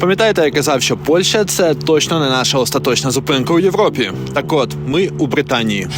Пам'ятаєте, я казав, що Польща це точно не наша остаточна зупинка у Європі. Так от, ми у Британії.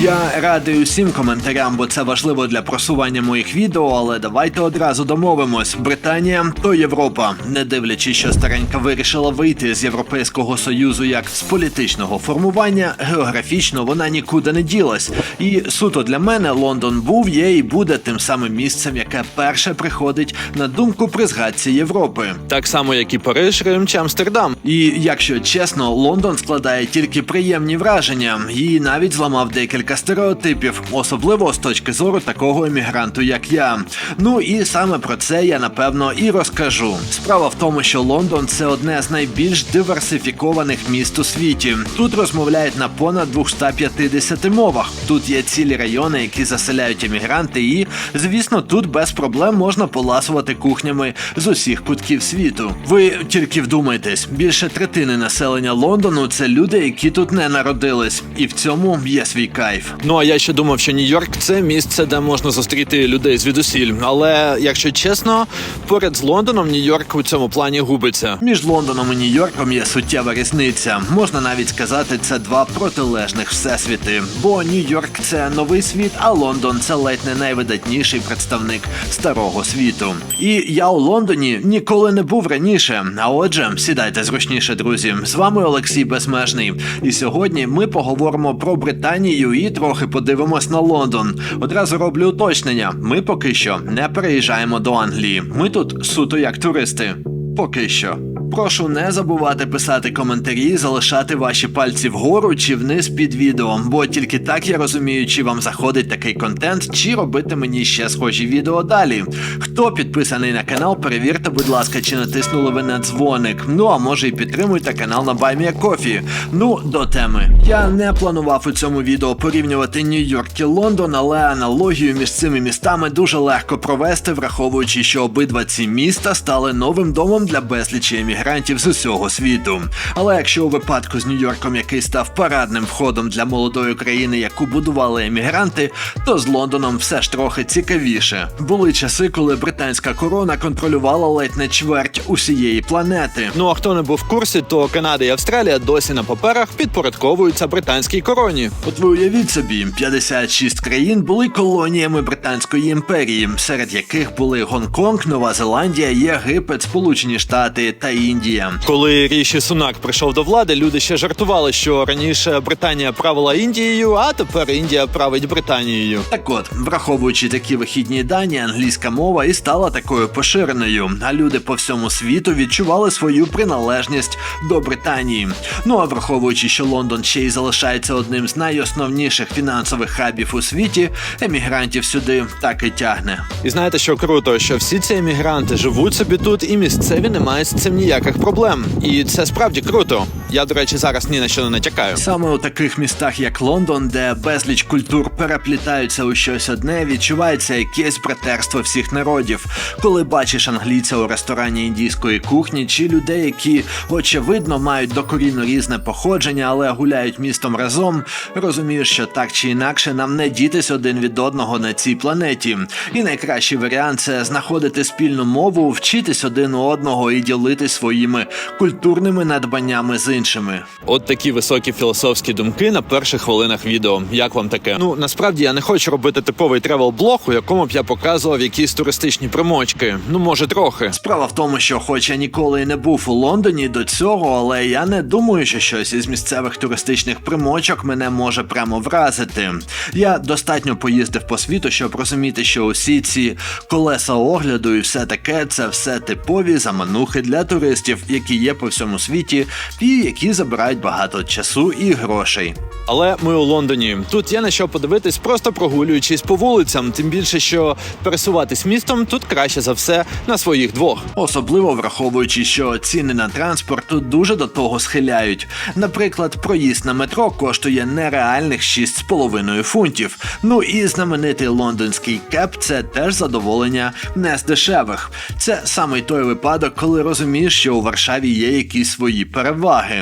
Я радий усім коментарям, бо це важливо для просування моїх відео, але давайте одразу домовимось: Британія то Європа, не дивлячись, що старенька вирішила вийти з Європейського союзу як з політичного формування, географічно вона нікуди не ділась. І суто для мене Лондон був, є і буде тим самим місцем, яке перше приходить на думку при згадці Європи. Так само, як і Париж, Рим чи Амстердам. І якщо чесно, Лондон складає тільки приємні враження, і навіть зламав декілька стереотипів, особливо з точки зору такого емігранту, як я. Ну і саме про це я напевно і розкажу. Справа в тому, що Лондон це одне з найбільш диверсифікованих міст у світі. Тут розмовляють на понад 250 мовах. Тут є цілі райони, які заселяють емігранти, і звісно, тут без проблем можна поласувати кухнями з усіх кутків світу. Ви тільки вдумайтесь, більше третини населення Лондону це люди, які тут не народились, і в цьому є свій кайф. Ну а я ще думав, що Нью-Йорк це місце, де можна зустріти людей звідусіль. Але якщо чесно, поряд з Лондоном Нью-Йорк у цьому плані губиться. Між Лондоном і Нью-Йорком є суттєва різниця. Можна навіть сказати, це два протилежних всесвіти. Бо Нью-Йорк це новий світ, а Лондон це ледь не найвидатніший представник старого світу. І я у Лондоні ніколи не був раніше. А отже, сідайте зручніше, друзі. З вами Олексій Безмежний. І сьогодні ми поговоримо про Британію і трохи подивимось на Лондон. Одразу роблю уточнення: ми поки що не переїжджаємо до Англії. Ми тут суто як туристи. Поки що. Прошу не забувати писати коментарі, залишати ваші пальці вгору чи вниз під відео, бо тільки так я розумію, чи вам заходить такий контент, чи робити мені ще схожі відео далі. Хто підписаний на канал, перевірте, будь ласка, чи натиснули ви на дзвоник. Ну а може і підтримуйте канал на BuyMeACoffee. Ну, до теми. Я не планував у цьому відео порівнювати Нью-Йорк і Лондон, але аналогію між цими містами дуже легко провести, враховуючи, що обидва ці міста стали новим домом для безлічі емігрантів з усього світу. Але якщо у випадку з Нью-Йорком, який став парадним входом для молодої країни, яку будували емігранти, то з Лондоном все ж трохи цікавіше. Були часи, коли британська корона контролювала ледь не чверть усієї планети. Ну а хто не був в курсі, то Канада і Австралія досі на паперах підпорядковуються британській короні. От ви уявіть собі, 56 країн були колоніями Британської імперії, серед яких були Гонконг, Нова Зеландія, Єгипет, Сполучені Штати та Індія. Коли Ріші Сунак прийшов до влади, люди ще жартували, що раніше Британія правила Індією, а тепер Індія править Британією. Так от, враховуючи такі вихідні дані, англійська мова і стала такою поширеною, а люди по всьому світу відчували свою приналежність до Британії. Ну а враховуючи, що Лондон ще й залишається одним з найосновніших фінансових хабів у світі, емігрантів сюди так і тягне. І знаєте, що круто, що всі ці емігранти живуть собі тут, і місцеві не мають з цим ніяких проблем. І це справді круто. Я, до речі, зараз ні на що не натякаю. Саме у таких містах, як Лондон, де безліч культур переплітаються у щось одне, відчувається якесь братерство всіх народів. Коли бачиш англійця у ресторані індійської кухні, чи людей, які очевидно мають докорінно різне походження, але гуляють містом разом, розумієш, що так чи інакше нам не дітись один від одного на цій планеті. І найкращий варіант це знаходити спільну мову, вчитись один у одного і ділитись своїми культурними надбаннями з іншими. От такі високі філософські думки на перших хвилинах відео. Як вам таке? Ну насправді я не хочу робити типовий тревел-блог, у якому б я показував якісь туристичні примочки. Ну може трохи. Справа в тому, що, хоч я ніколи і не був у Лондоні до цього, але я не думаю, що щось із місцевих туристичних примочок мене може прямо вразити. Я достатньо поїздив по світу, щоб розуміти, що усі ці колеса огляду і все таке це все типові заманухи для туристів, які є по всьому світі, і які забирають багато часу і грошей. Але ми у Лондоні. Тут є на що подивитись, просто прогулюючись по вулицям. Тим більше, що пересуватись містом тут краще за все на своїх двох. Особливо враховуючи, що ціни на транспорт тут дуже до того схиляють. Наприклад, проїзд на метро коштує нереальних 6,5 фунтів. Ну і знаменитий лондонський кеп це теж задоволення не з дешевих. Це саме той випадок, коли розумієш, що у Варшаві є якісь свої переваги.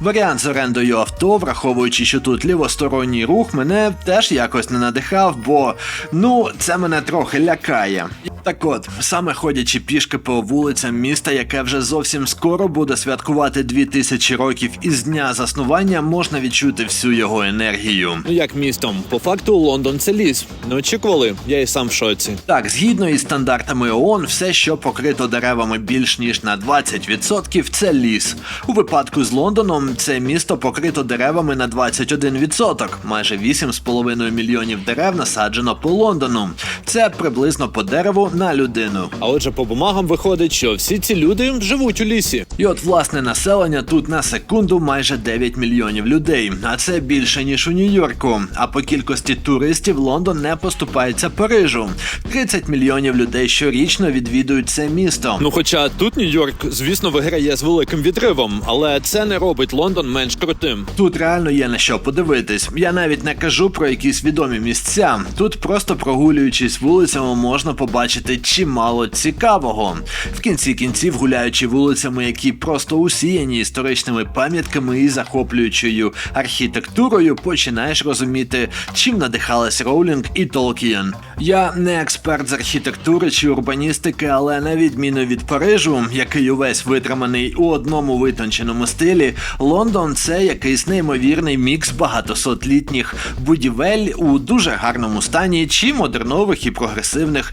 Варіант з орендою авто, враховуючи, що тут лівосторонній рух, мене теж якось не надихав, бо ну це мене трохи лякає. Так от, саме ходячи пішки по вулицям міста, яке вже зовсім скоро буде святкувати 2000 років із дня заснування, можна відчути всю його енергію. Ну як містом? По факту Лондон це ліс. Не очікували? Я і сам в шоці. Так, згідно із стандартами ООН, все, що покрито деревами більш ніж на 20%, це ліс. У випадку з Лондоном це місто покрито деревами на 21%. Майже 8,5 мільйонів дерев насаджено по Лондону. Це приблизно по дереву на людину. А отже, по бумагам виходить, що всі ці люди живуть у лісі. І от власне населення тут на секунду майже 9 мільйонів людей, а це більше ніж у Нью-Йорку. А по кількості туристів Лондон не поступається Парижу. 30 мільйонів людей щорічно відвідують це місто. Ну, хоча тут Нью-Йорк, звісно, виграє з великим відривом, але це не робить Лондон менш крутим. Тут реально є на що подивитись. Я навіть не кажу про якісь відомі місця. Тут просто прогулюючись вулицями, можна побачити чимало цікавого. В кінці кінців, гуляючи вулицями, які просто усіяні історичними пам'ятками і захоплюючою архітектурою, починаєш розуміти, чим надихалась Роулінг і Толкієн. Я не експерт з архітектури чи урбаністики, але на відміну від Парижу, який увесь витриманий у одному витонченому стилі, Лондон це якийсь неймовірний мікс багатосотлітніх будівель у дуже гарному стані чи модернових і прогресивних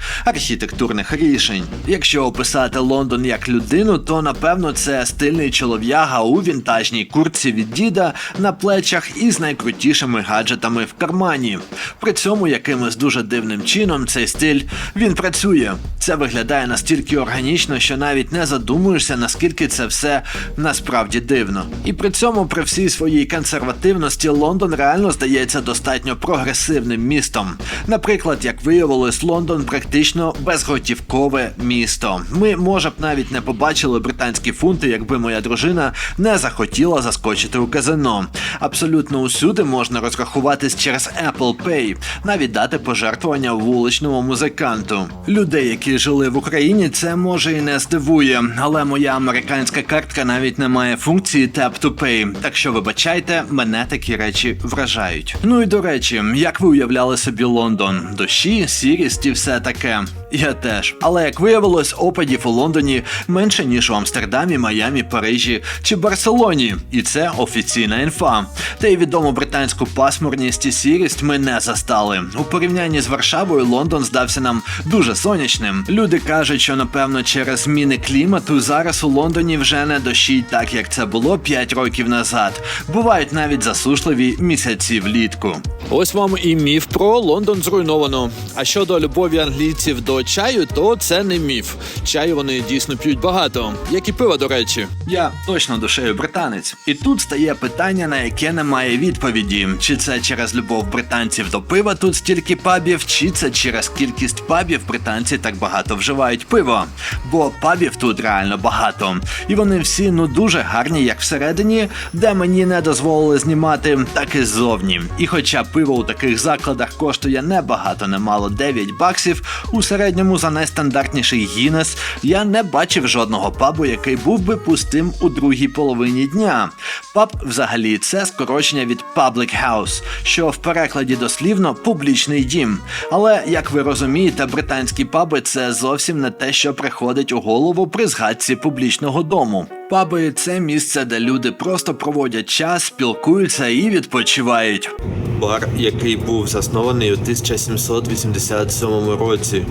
архітектурних рішень. Якщо описати Лондон як людину, то напевно це стильний чолов'яга у вінтажній куртці від діда на плечах і з найкрутішими гаджетами в кармані. При цьому якимось дуже дивним чином цей стиль він працює. Це виглядає настільки органічно, що навіть не задумуєшся, наскільки це все насправді дивно. І при цьому, при всій своїй консервативності, Лондон реально здається достатньо прогресивним містом. Наприклад, як виявилось, Лондон практично безготівкове місто. Ми, може б, навіть не побачили британські фунти, якби моя дружина не захотіла заскочити у казино. Абсолютно усюди можна розрахуватись через Apple Pay, навіть дати пожертвування вуличному музиканту. Людей, які жили в Україні, це може і не здивує, але моя американська картка навіть не має функції Tap to Pay, так що вибачайте, мене такі речі вражають. Ну і до речі, як ви уявляли собі Лондон? Дощі, сірість і все таке. Я теж. Але як виявилось, опадів у Лондоні менше ніж у Амстердамі, Майамі, Парижі чи Барселоні. І це офіційна інфа. Та й відому британську пасмурність і сірість ми не застали. У порівнянні з Варшавою Лондон здався нам дуже сонячним. Люди кажуть, що напевно через зміни клімату зараз у Лондоні вже не дощить так, як це було 5 років назад. Бувають навіть засушливі місяці влітку. Ось вам і міф про Лондон зруйновано. А щодо любові англійців до чаю, то це не міф. Чаю вони дійсно п'ють багато, як і пива, до речі. Я точно душею британець. І тут стає питання, на яке немає відповіді: чи це через любов британців до пива тут стільки пабів, чи це через кількість пабів британці так багато вживають пиво. Бо пабів тут реально багато. І вони всі ну дуже гарні, як всередині, де мені не дозволили знімати, так і ззовні. І хоча пиво у таких закладах коштує не багато, немало 9 баксів, у середньому за найстандартніший Гіннес я не бачив жодного пабу, який був би пустим у другій половині дня. Паб взагалі це скорочення від Public House, що в перекладі дослівно публічний дім. Але як ви розумієте, британські паби це зовсім не те, що приходить у голову при згадці публічного дому. Паби це місце, де люди просто проводять час, спілкуються і відпочивають. Бар, який був заснований у 1787 році.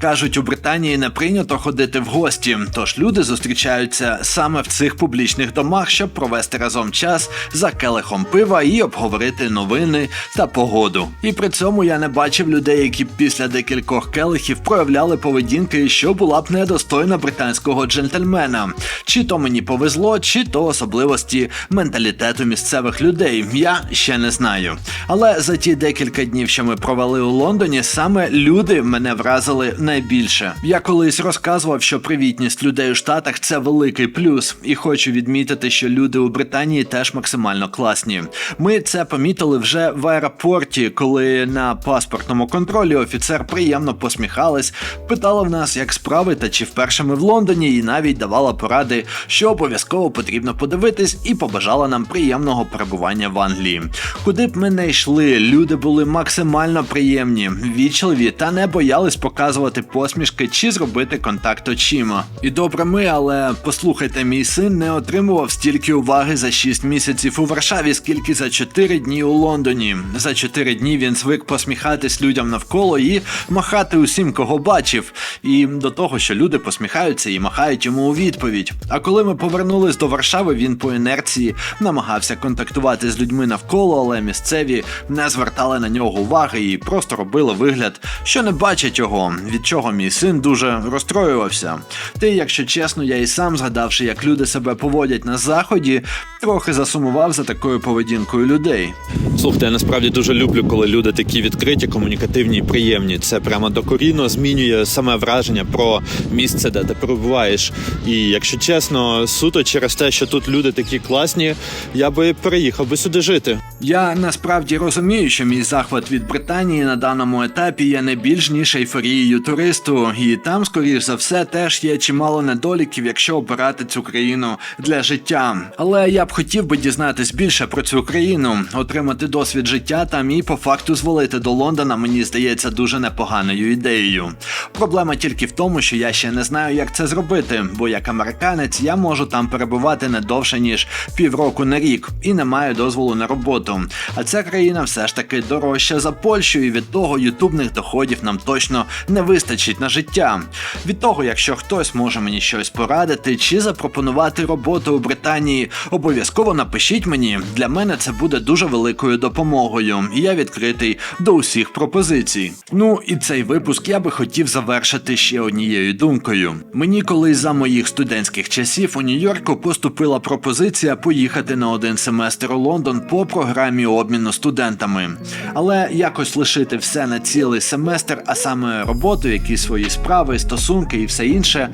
Кажуть, у Британії не прийнято ходити в гості, тож люди зустрічаються саме в цих публічних домах, щоб провести разом час за келихом пива і обговорити новини та погоду. І при цьому я не бачив людей, які після декількох келихів проявляли поведінки, що була б недостойна британського джентльмена. Чи то мені повезло, чи то особливості менталітету місцевих людей. Я ще не знаю. Але за ті декілька днів, що ми провели у Лондоні, саме люди мене вразили найбільше. Я колись розказував, що привітність людей у Штатах це великий плюс, і хочу відмітити, що люди у Британії теж максимально класні. Ми це помітили вже в аеропорті, коли на паспортному контролі офіцер приємно посміхалась, питала в нас, як справи та чи вперше ми в Лондоні, і навіть давала поради, що обов'язково потрібно подивитись, і побажала нам приємного перебування в Англії. Куди б ми не йшли, люди були максимально приємні, вічливі та не боялись показувати показати посмішки чи зробити контакт очима. І добре ми, але послухайте, мій син не отримував стільки уваги за 6 місяців у Варшаві, скільки за 4 дні у Лондоні. За 4 дні він звик посміхатись людям навколо і махати усім, кого бачив. І до того, що люди посміхаються і махають йому у відповідь. А коли ми повернулись до Варшави, він по інерції намагався контактувати з людьми навколо, але місцеві не звертали на нього уваги і просто робили вигляд, що не бачать його, від чого мій син дуже розстроювався. Ти, якщо чесно, я і сам згадавши, як люди себе поводять на заході, трохи засумував за такою поведінкою людей. Слухайте, я насправді дуже люблю, коли люди такі відкриті, комунікативні і приємні. Це прямо докорінно змінює саме враження про місце, де ти перебуваєш. І якщо чесно, суто через те, що тут люди такі класні, я би переїхав би сюди жити. Я насправді розумію, що мій захват від Британії на даному етапі є не більш ніж ейфорією туристу, і там, скоріш за все, теж є чимало недоліків, якщо обирати цю країну для життя. Але я б хотів би дізнатись більше про цю країну, отримати досвід життя там і по факту звалити до Лондона, мені здається дуже непоганою ідеєю. Проблема тільки в тому, що я ще не знаю, як це зробити, бо як американець я можу там перебувати не довше ніж півроку на рік і не маю дозволу на роботу. А ця країна все ж таки дорожча за Польщу, і від того ютубних доходів нам точно не вистачить на життя. Від того, якщо хтось може мені щось порадити чи запропонувати роботу у Британії, обов'язково напишіть мені. Для мене це буде дуже великою допомогою, і я відкритий до усіх пропозицій. Ну і цей випуск я би хотів завершити ще однією думкою. Мені колись за моїх студентських часів у Нью-Йорку поступила пропозиція поїхати на один семестр у Лондон по програмі обміну студентами. Але якось лишити все на цілий семестр, а саме роботу, якісь свої справи, стосунки і все інше,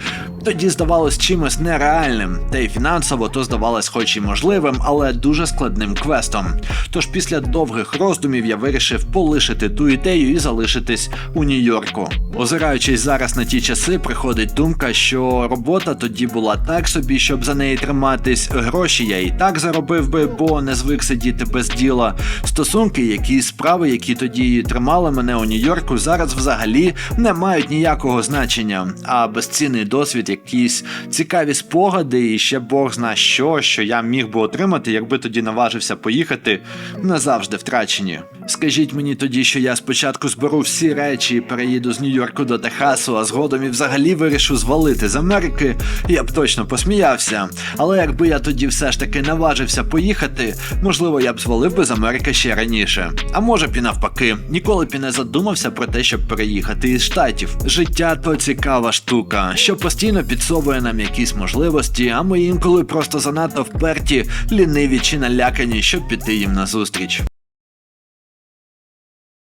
тоді здавалось чимось нереальним, та й фінансово то здавалось хоч і можливим, але дуже складним квестом. Тож після довгих роздумів я вирішив полишити ту ідею і залишитись у Нью-Йорку. Озираючись зараз на ті часи, приходить думка, що робота тоді була так собі, щоб за неї триматись. Гроші я і так заробив би, бо не звик сидіти без діла. Стосунки, які справи, які тоді тримали мене у Нью-Йорку, зараз взагалі не мають ніякого значення. А безцінний досвід, якісь цікаві спогади, і ще Бог зна що, що я міг би отримати, якби тоді наважився поїхати, назавжди втрачені. Скажіть мені тоді, що я спочатку зберу всі речі і переїду з Нью-Йорку до Техасу, а згодом і взагалі вирішу звалити з Америки, я б точно посміявся. Але якби я тоді все ж таки наважився поїхати, можливо, я б звалив би з Америки ще раніше. А може б і навпаки, ніколи б і не задумався про те, щоб переїхати із штатів. Життя то цікава штука, що постійно підсовує нам якісь можливості, а ми інколи просто занадто вперті, ліниві чи налякані, щоб піти їм назустріч.